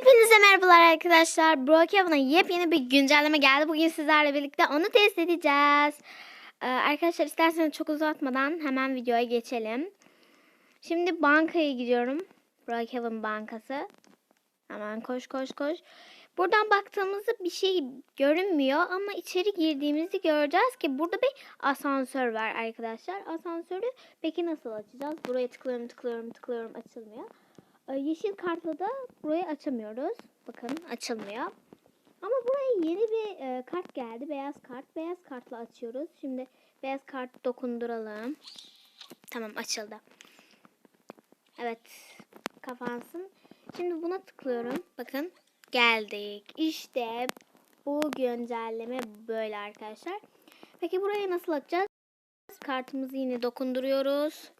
Hepinize merhabalar arkadaşlar. Brookhaven'a yepyeni bir güncelleme geldi. Bugün sizlerle birlikte onu test edeceğiz. Ee, arkadaşlar isterseniz çok uzatmadan hemen videoya geçelim. Şimdi bankaya gidiyorum. Brookhaven bankası. Hemen koş koş koş. Buradan baktığımızda bir şey görünmüyor ama içeri girdiğimizde göreceğiz ki burada bir asansör var arkadaşlar. Asansörü peki nasıl açacağız? Buraya tıklıyorum tıklıyorum tıklıyorum açılmıyor. Ee, Yeşil kartla da burayı açamıyoruz. Bakın açılmıyor. Ama buraya yeni bir e, kart geldi. Beyaz kart. Beyaz kartla açıyoruz. Şimdi beyaz kart dokunduralım. Tamam açıldı. Evet. Kapansın. Şimdi buna tıklıyorum. Bakın geldik. İşte bu güncelleme böyle arkadaşlar. Peki burayı nasıl açacağız? Kartımızı yine dokunduruyoruz.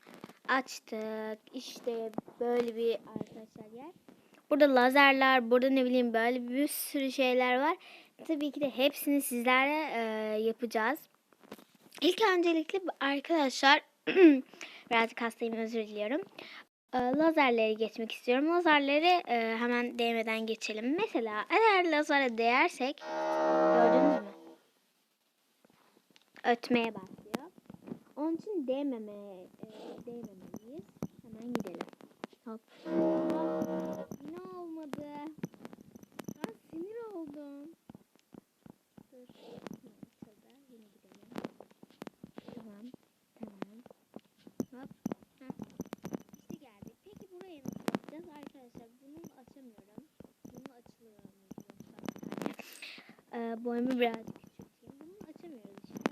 Açtık. İşte böyle bir arkadaşlar yer. Burada lazerler, burada ne bileyim böyle bir sürü şeyler var. Tabii ki de hepsini sizlerle e, yapacağız. İlk öncelikle arkadaşlar birazcık hastayım özür diliyorum. E, lazerleri geçmek istiyorum. Lazerleri e, hemen değmeden geçelim. Mesela eğer lazere değersek gördünüz mü? Ötmeye başlıyor. Onun için değmeme, e, değmemeliyiz. Hemen gidelim. Hop. Yine olmadı. Ben sinir oldum. Dur. Açıldı. Yine gidelim. Tamam. Tamam. Hop. Heh. İşte geldik. Peki burayı nasıl yapacağız? Arkadaşlar bunu açamıyorum. Bunu açılıyor. Ee, boyumu birazcık küçülteyim. Bunu açamıyoruz işte.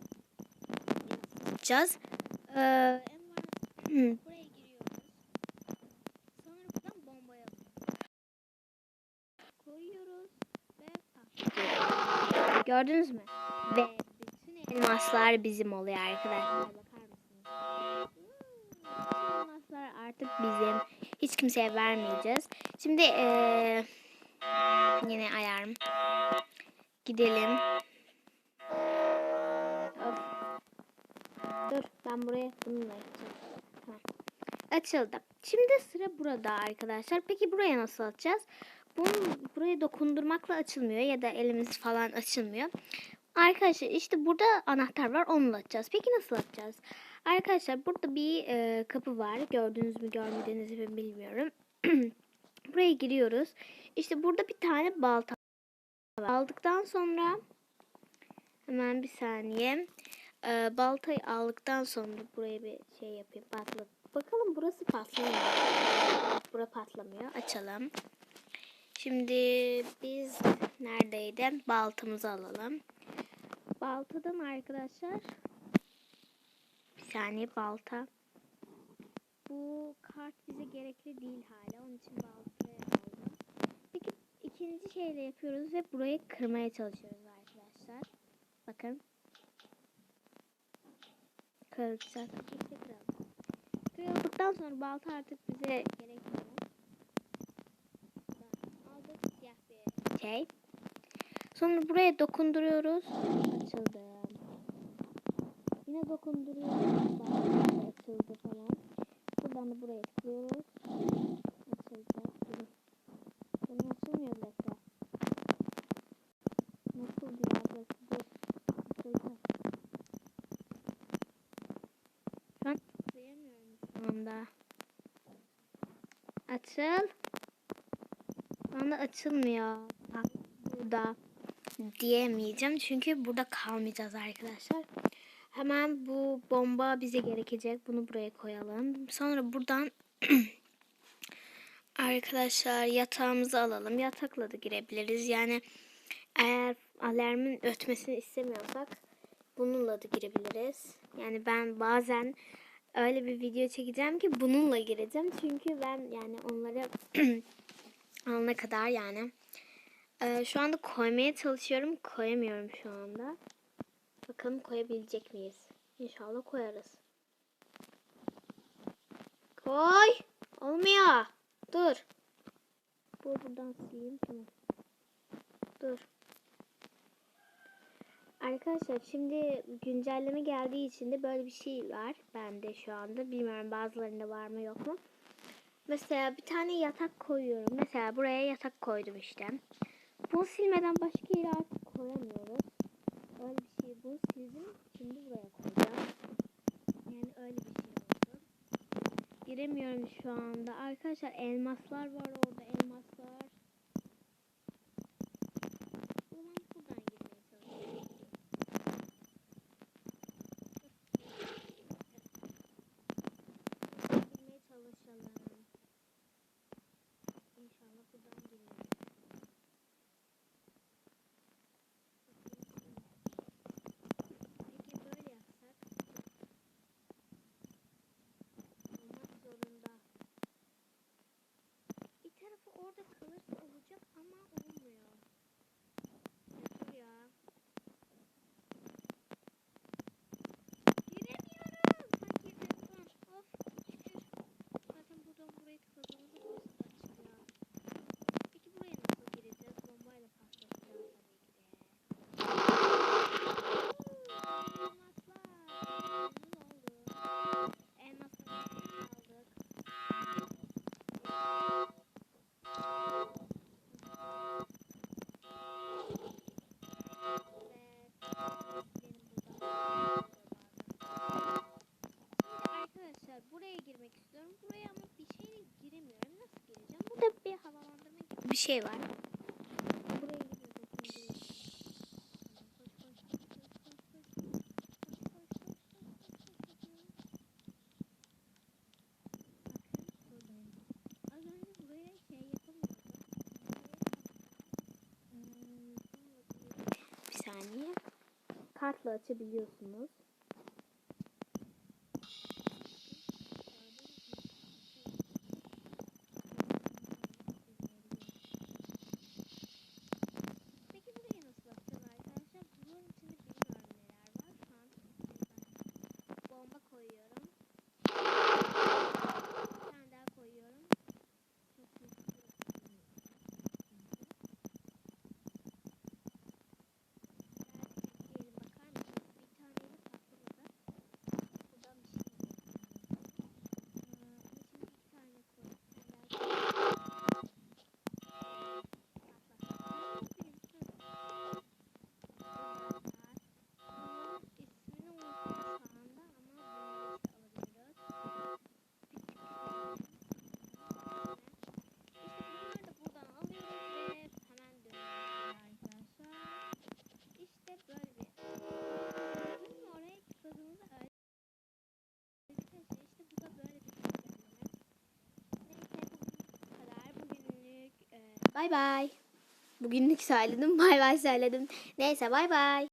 Nasıl yapacağız? Ee, en var- buraya giriyoruz. Sonra buradan bombayı alıyoruz. Koyuyoruz ve patlıyoruz. Gördünüz mü? Ve bütün elmaslar bizim oluyor arkadaşlar. Elmaslar artık bizim. Hiç kimseye vermeyeceğiz. Şimdi ee, yine ayarım. Gidelim. Ben buraya bununla yapacağım. Tamam. Açıldı. Şimdi sıra burada arkadaşlar. Peki buraya nasıl açacağız? Bunu buraya dokundurmakla açılmıyor ya da elimiz falan açılmıyor. Arkadaşlar işte burada anahtar var onunla açacağız. Peki nasıl açacağız? Arkadaşlar burada bir e, kapı var. Gördünüz mü görmediniz mi bilmiyorum. Buraya giriyoruz. İşte burada bir tane balta var. Aldıktan sonra hemen bir saniye. Ee, baltayı aldıktan sonra buraya bir şey yapayım. Patlat. Bakalım burası patlamıyor. Bura patlamıyor. Açalım. Şimdi biz neredeydi? Baltamızı alalım. Baltadan arkadaşlar bir saniye balta. Bu kart bize gerekli değil hala. Onun için baltayı aldım. Peki ikinci şeyle yapıyoruz ve burayı kırmaya çalışıyoruz arkadaşlar. Bakın. Kırılacak. İşte kırıldı. Kırıldıktan sonra balta artık bize gerekmiyor. Aldık siyah bir şey. Sonra buraya dokunduruyoruz. Açıldı. Yine dokunduruyoruz. Açıldı falan. Buradan da buraya tıklıyoruz. Açıldı. Benim açılmıyor bir dakika. Nasıl bir adresi? Dur. Açıldı. Şu an tıklayamıyorum şu anda. Açıl. Anda açılmıyor. Burada diyemeyeceğim. Çünkü burada kalmayacağız arkadaşlar. Hemen bu bomba bize gerekecek. Bunu buraya koyalım. Sonra buradan arkadaşlar yatağımızı alalım. Yatakla da girebiliriz. Yani eğer alarmın ötmesini istemiyorsak bununla da girebiliriz. Yani ben bazen öyle bir video çekeceğim ki bununla gireceğim. Çünkü ben yani onları alana kadar yani Ee, şu anda koymaya çalışıyorum. Koyamıyorum şu anda. Bakalım koyabilecek miyiz? İnşallah koyarız. Koy. Olmuyor. Dur. Bu buradan sileyim. Dur. Arkadaşlar şimdi güncelleme geldiği için de böyle bir şey var bende şu anda. Bilmiyorum bazılarında var mı yok mu. Mesela bir tane yatak koyuyorum. Mesela buraya yatak koydum işte. Bunu silmeden başka yere artık koyamıyoruz. Öyle bir şey bu. Sildim. Şimdi buraya koyacağım. Yani öyle bir şey oldu. Giremiyorum şu anda. Arkadaşlar elmaslar var orada yapamıyordum. Hmm, Bir saniye. Kartla açabiliyorsunuz. Bay bay. Bugünlük söyledim. Bay bay söyledim. Neyse bay bay.